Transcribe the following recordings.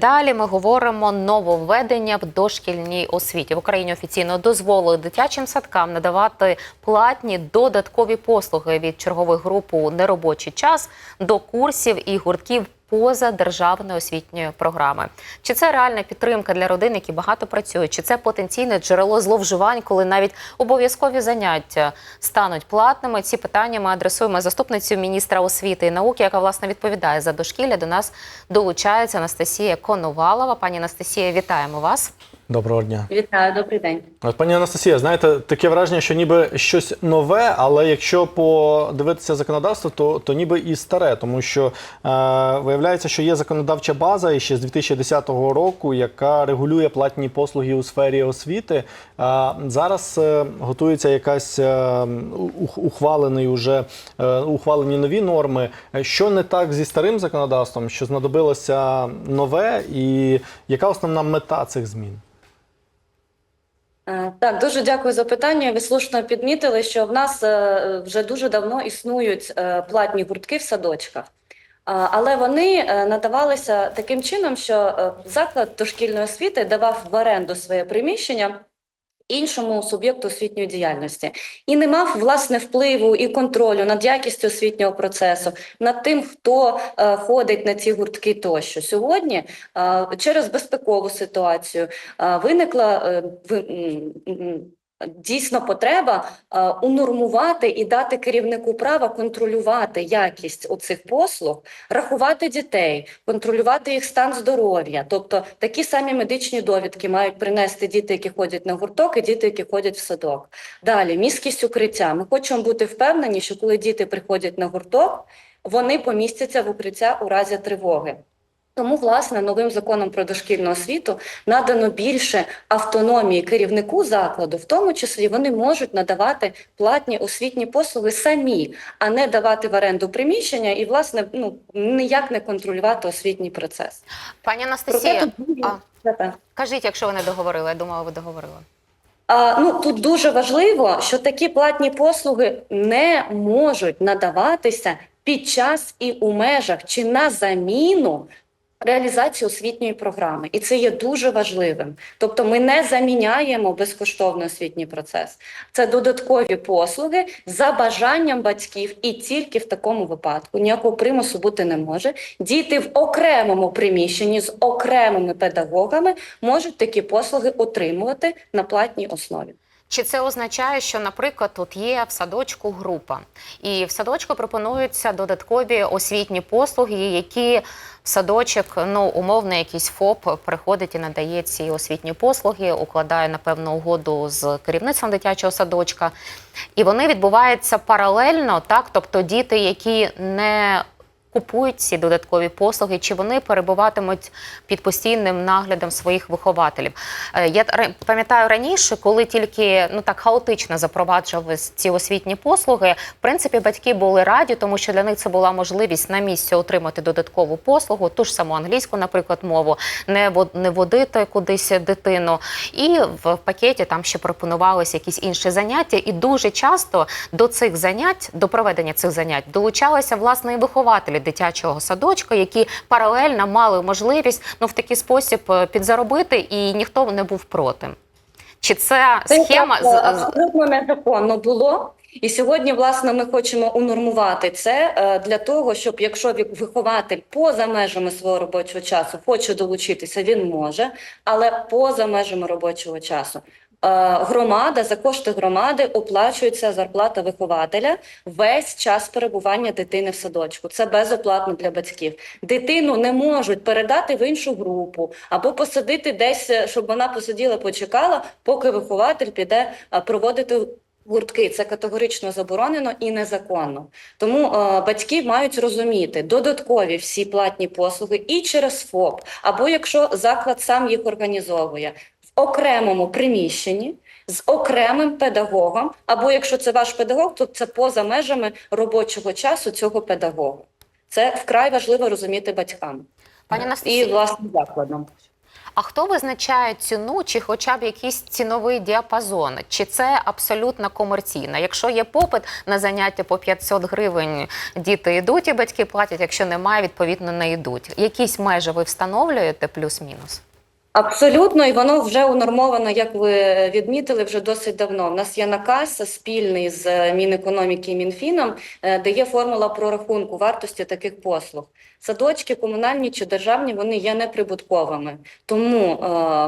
Далі ми говоримо нововведення в дошкільній освіті. В Україні офіційно дозволили дитячим садкам надавати платні додаткові послуги від чергових груп у неробочий час до курсів і гуртків поза державної освітньої програми. Чи це реальна підтримка для родин, які багато працюють? Чи це потенційне джерело зловживань, коли навіть обов'язкові заняття стануть платними? Ці питання ми адресуємо заступницю міністра освіти і науки, яка власне відповідає за дошкілля. До нас долучається Анастасія Коновалова. Пані Анастасія, вітаємо вас. Доброго дня. Вітаю, добрий день. От, пані Анастасія, знаєте, таке враження, що ніби щось нове, але якщо подивитися законодавство, то, то ніби і старе, тому що е, виявляється, що є законодавча база і ще з 2010 року, яка регулює платні послуги у сфері освіти. Е, зараз е, готується якась е, ухвалений уже е, ухвалені нові норми. Що не так зі старим законодавством, що знадобилося нове, і яка основна мета цих змін? Е, Так, дуже дякую за питання. Ви слушно підмітили, що в нас е, вже дуже давно існують е, платні гуртки в садочках. Але вони надавалися таким чином, що заклад дошкільної освіти давав в оренду своє приміщення іншому суб'єкту освітньої діяльності і не мав власне впливу і контролю над якістю освітнього процесу, над тим, хто е, ходить на ці гуртки тощо. Сьогодні е, через безпекову ситуацію е, виникла е, в, дійсно потреба е, унормувати і дати керівнику права контролювати якість оцих послуг, рахувати дітей, контролювати їх стан здоров'я. Тобто такі самі медичні довідки мають принести діти, які ходять на гурток, і діти, які ходять в садок. Далі міськість укриття. Ми хочемо бути впевнені, що коли діти приходять на гурток, вони помістяться в укриття у разі тривоги. Тому, власне, новим законом про дошкільну освіту надано більше автономії керівнику закладу, в тому числі вони можуть надавати платні освітні послуги самі, а не давати в оренду приміщення і, власне, ну ніяк не контролювати освітній процес. Пані Анастасія, а, кажіть, якщо ви не договорили. Я думала, ви договорили. А, ну тут дуже важливо, що такі платні послуги не можуть надаватися під час і у межах чи на заміну реалізації освітньої програми, і це є дуже важливим. Тобто, ми не заміняємо безкоштовний освітній процес. Це додаткові послуги за бажанням батьків, і тільки в такому випадку ніякого примусу бути не може. Діти в окремому приміщенні з окремими педагогами можуть такі послуги отримувати на платній основі. Чи це означає, що, наприклад, тут є в садочку група, і в садочку пропонуються додаткові освітні послуги, які садочок, ну умовно, якийсь ФОП приходить і надає ці освітні послуги, укладає напевно угоду з керівництвом дитячого садочка, і вони відбуваються паралельно, так, тобто діти, які не купують ці додаткові послуги, чи вони перебуватимуть під постійним наглядом своїх вихователів. Е, Я пам'ятаю раніше, коли тільки ну так хаотично запроваджувались ці освітні послуги, в принципі, батьки були раді, тому що для них це була можливість на місці отримати додаткову послугу, ту ж саму англійську, наприклад, мову, не не водити кудись дитину. І в пакеті там ще пропонувалися якісь інші заняття. І дуже часто до цих занять, до проведення цих занять, долучалися власне і вихователі дитячого садочка, які паралельно мали можливість ну в такий спосіб е, підзаробити, і ніхто не був проти. Чи це Це схема з- абсолютно незаконно було. І сьогодні, власне, ми хочемо унормувати це е, для того, щоб якщо вихователь поза межами свого робочого часу хоче долучитися, він може, але поза межами робочого часу. Е, Громада за кошти громади оплачується зарплата вихователя весь час перебування дитини в садочку. Це безоплатно для батьків. Дитину не можуть передати в іншу групу або посадити десь, е, щоб вона посиділа, почекала, поки вихователь піде е, проводити гуртки. Це категорично заборонено і незаконно. Тому е, батьки мають розуміти додаткові всі платні послуги і через ФОП, або якщо заклад сам їх організовує окремому приміщенні. З окремим педагогом, або якщо це ваш педагог, то це поза межами робочого часу цього педагога. Це вкрай важливо розуміти батькам пані і власним закладом. А хто визначає ціну, чи хоча б якийсь ціновий діапазон? Чи це абсолютно комерційно? Якщо є попит на заняття по 500 гривень, діти йдуть і батьки платять. Якщо немає, відповідно не йдуть. Якісь межі ви встановлюєте плюс-мінус? Абсолютно, і воно вже унормовано, як ви відмітили, вже досить давно. У нас є наказ спільний з Мінекономіки і Мінфіном, е, де є формула прорахунку вартості таких послуг. Садочки, комунальні чи державні, вони є неприбутковими. Тому е,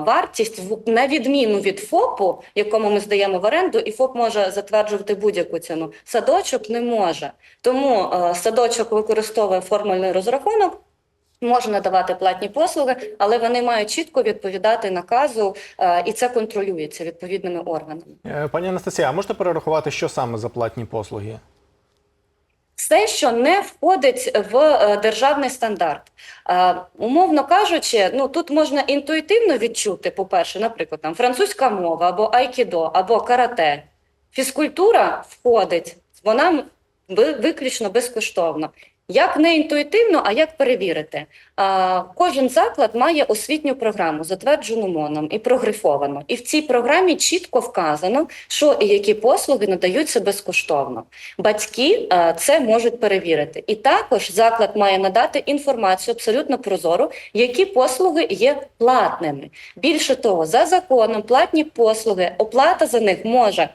вартість, на відміну від ФОПу, якому ми здаємо в оренду, і ФОП може затверджувати будь-яку ціну, садочок не може. Тому е, садочок використовує формульний розрахунок, може надавати платні послуги, але вони мають чітко відповідати наказу, е, і це контролюється відповідними органами. Е, Пані Анастасія, а можете перерахувати, що саме за платні послуги? Все, що не входить в е, державний стандарт. Умовно кажучи, ну тут можна інтуїтивно відчути, по-перше, наприклад, там французька мова або айкідо, або карате. Фізкультура входить, вона виключно безкоштовно. Як не інтуїтивно, а як перевірити? А, кожен заклад має освітню програму, затверджену МОНом і прогрифовану. І в цій програмі чітко вказано, що і які послуги надаються безкоштовно. Батьки е, це можуть перевірити. І також заклад має надати інформацію абсолютно прозору, які послуги є платними. Більше того, за законом платні послуги, оплата за них може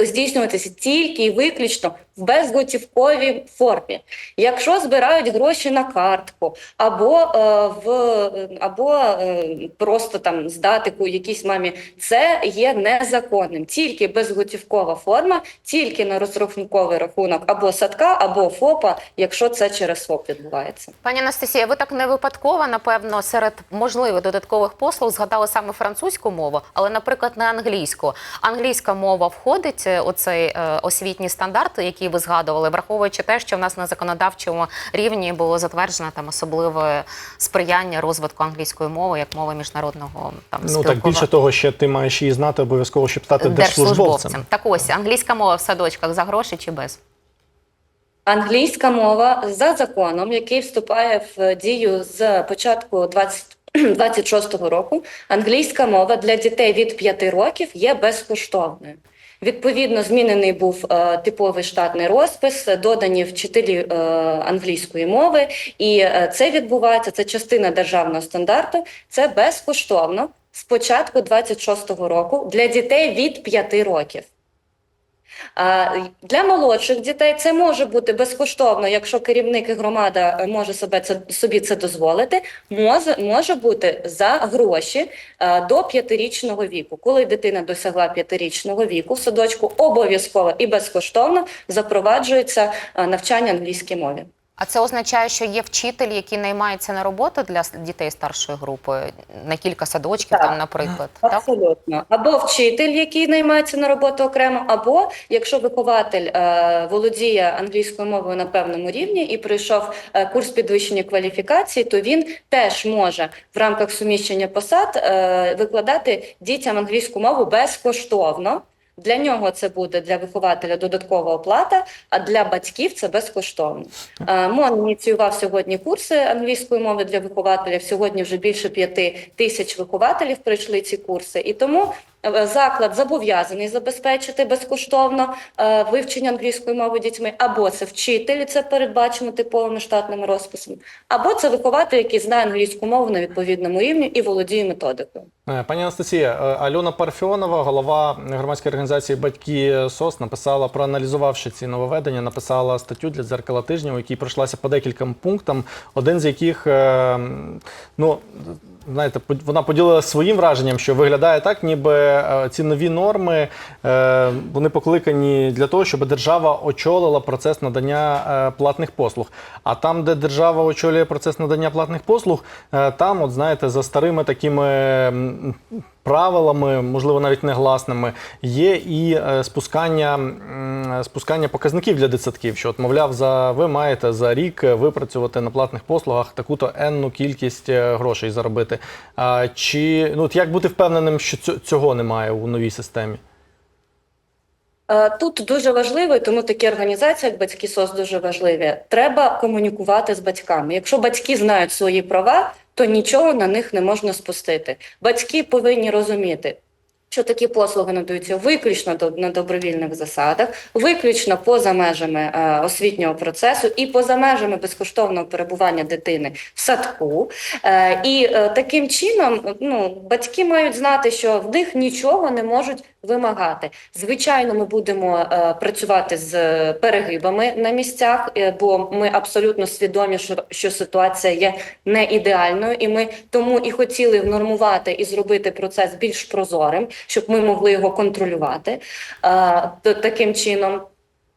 здійснюватися тільки і виключно в безготівковій формі. Якщо збирають гроші на картку або е, в або е, просто там здати ку- якійсь мамі, це є незаконним. Тільки безготівкова форма, тільки на розрахунковий рахунок або садка, або ФОПа, якщо це через ФОП відбувається. Пані Анастасія, ви так не випадково, напевно, серед можливих додаткових послуг згадали саме французьку мову, але, наприклад, не англійську. Англійська мова входить е, у цей е, освітній стандарт, який ви згадували, враховуючи те, що в нас на законодавчому рівні було затверджено там особливе сприяння розвитку англійської мови як мови міжнародного там Ну так більше того, ще ти маєш її знати обов'язково, щоб стати держслужбовцем. Так ось англійська мова в садочках за гроші чи без? Англійська мова за законом, який вступає в дію з початку 20 26-го року, англійська мова для дітей від 5 років є безкоштовною. Відповідно, змінений був е, типовий штатний розпис, додані вчителі е, англійської мови, і е, це відбувається. Це частина державного стандарту. Це безкоштовно з початку 26-го року для дітей від 5 років. Для молодших дітей це може бути безкоштовно, якщо керівник і громада е, може себе це собі це дозволити. Може, може бути за гроші е, до п'ятирічного віку. Коли дитина досягла п'ятирічного віку, в садочку обов'язково і безкоштовно запроваджується е, навчання англійській мові. А це означає, що є вчитель, який наймається на роботу для дітей старшої групи на кілька садочків, Так. там, наприклад. Так? Або вчитель, який наймається на роботу окремо, або якщо вихователь е, володіє англійською мовою на певному рівні і пройшов е, курс підвищення кваліфікації, то він теж може в рамках суміщення посад е, викладати дітям англійську мову безкоштовно. Для нього це буде для вихователя додаткова оплата, а для батьків це безкоштовно. Е, МОН ініціював сьогодні курси англійської мови для вихователів. Сьогодні вже більше п'яти тисяч вихователів пройшли ці курси, і тому заклад зобов'язаний забезпечити безкоштовно е, вивчення англійської мови дітьми, або це вчитель, це передбачено типовими штатними розписами, або це вихователь, який знає англійську мову на відповідному рівні і володіє методикою. Е, Пані Анастасія, е, Альона Парфьонова, голова громадської організації Батьки СОС, написала, проаналізувавши ці нововведення, написала статтю для дзеркала тижня, у якій пройшлася по декільком пунктам, один з яких, е, ну, знаєте, вона поділилася своїм враженням, що виглядає так, ніби е, ці нові норми е, вони покликані для того, щоб держава очолила процес надання е, платних послуг. А там, де держава очолює процес надання платних послуг, там, от знаєте, за старими такими правилами, можливо, навіть негласними, є і е, спускання, спускання показників для дитсадків. Що, от, мовляв, за ви маєте за рік випрацювати на платних послугах таку-то енну кількість е, грошей заробити. А, чи ну от як бути впевненим, що цього немає у новій системі? Е, Тут дуже важливо, і тому такі організації, як батьки СОС, дуже важливі. Треба комунікувати з батьками. Якщо батьки знають свої права, то нічого на них не можна спустити. Батьки повинні розуміти. Що такі послуги надаються виключно на добровільних засадах, виключно поза межами е, освітнього процесу і поза межами безкоштовного перебування дитини в садку. Е, і е, таким чином ну, батьки мають знати, що в них нічого не можуть вимагати. Звичайно, ми будемо е, працювати з перегибами на місцях, е, бо ми абсолютно свідомі, що, ситуація є не ідеальною, і ми тому і хотіли внормувати і зробити процес більш прозорим, щоб ми могли його контролювати е, таким чином.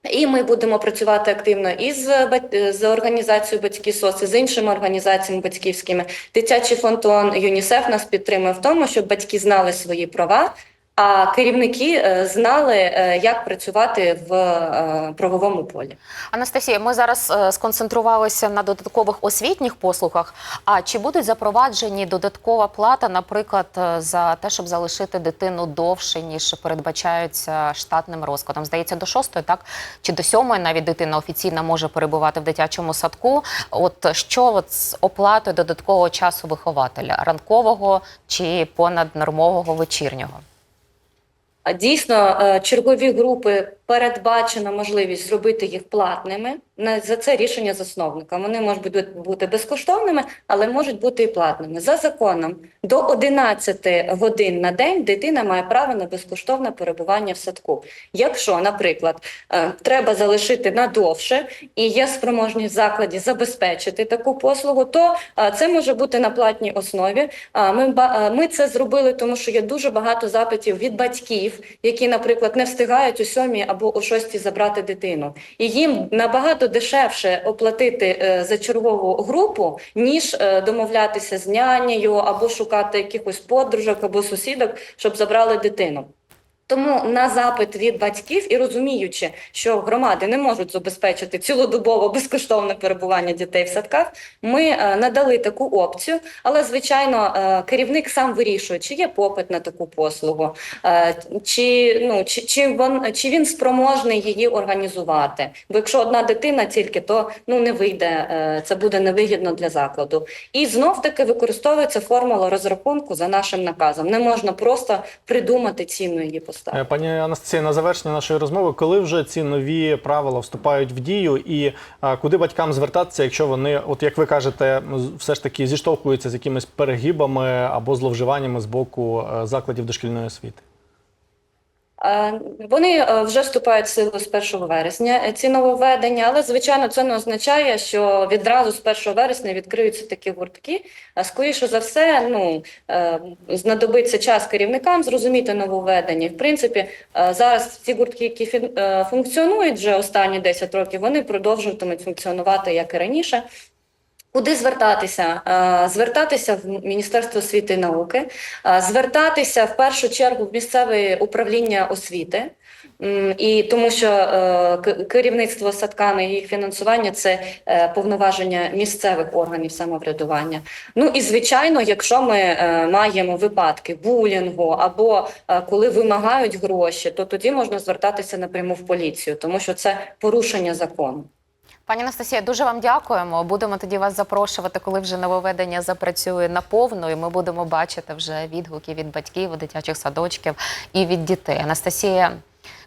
І ми будемо працювати активно із бат- з організацією батьки СОС, і з іншими організаціями батьківськими. Дитячий фонд ООН ЮНІСЕФ нас підтримує в тому, щоб батьки знали свої права, а керівники е, знали, е, як працювати в е, правовому полі. Анастасія, ми зараз сконцентрувалися на додаткових освітніх послугах. А чи будуть запроваджені додаткова плата, наприклад, за те, щоб залишити дитину довше, ніж передбачається штатним розкладом? Здається, до шостої, так чи до сьомої навіть дитина офіційно може перебувати в дитячому садку. От що от з оплатою додаткового часу вихователя ранкового чи понаднормового вечірнього? Дійсно, е, чергові групи передбачена можливість зробити їх платними. За це рішення засновника. Вони можуть бути, безкоштовними, але можуть бути і платними. За законом до 11 годин на день дитина має право на безкоштовне перебування в садку. Якщо, наприклад, е, треба залишити надовше і є спроможність в закладі забезпечити таку послугу, то е, це може бути на платній основі. А, Ми, ми це зробили, тому що є дуже багато запитів від батьків, які, наприклад, не встигають у сьомій або о шостій забрати дитину. І їм набагато дешевше оплатити е, за чергову групу, ніж е, домовлятися з нянею або шукати якихось подружок або сусідок, щоб забрали дитину. Тому на запит від батьків і розуміючи, що громади не можуть забезпечити цілодобово безкоштовне перебування дітей в садках, ми е, надали таку опцію. Але звичайно, е, керівник сам вирішує, чи є попит на таку послугу, е, чи ну чи, чи він чи він спроможний її організувати. Бо якщо одна дитина тільки, то ну не вийде, це буде невигідно для закладу. І знов таки використовується формула розрахунку за нашим наказом. Не можна просто придумати ціну її поставити. Е, Пані Анастасія, на завершення нашої розмови, коли вже ці нові правила вступають в дію, і а, куди батькам звертатися, якщо вони, от як ви кажете, все ж таки зіштовхуються з якимись перегибами або зловживаннями з боку е, закладів дошкільної освіти? Е, Вони е, вже вступають в силу з 1 вересня е, ці нововведення, але звичайно це не означає, що відразу з 1 вересня відкриються такі гуртки. А Скоріше за все, ну знадобиться час керівникам зрозуміти нововведення. В принципі, зараз ці гуртки, які функціонують вже останні 10 років, вони продовжуватимуть функціонувати як і раніше. Куди звертатися? Е, Звертатися в Міністерство освіти і науки, е, звертатися в першу чергу в місцеве управління освіти. І тому що е, керівництво садками і їх фінансування це повноваження місцевих органів самоврядування. Ну і звичайно, якщо ми маємо випадки булінгу або коли вимагають гроші, то тоді можна звертатися напряму в поліцію, тому що це порушення закону. Пані Анастасія, дуже вам дякуємо. Будемо тоді вас запрошувати, коли вже нововведення запрацює наповну, і ми будемо бачити вже відгуки від батьків, дитячих садочків і від дітей. Анастасія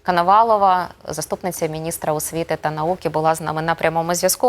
Коновалова, заступниця міністра освіти та науки, була з нами на прямому зв'язку.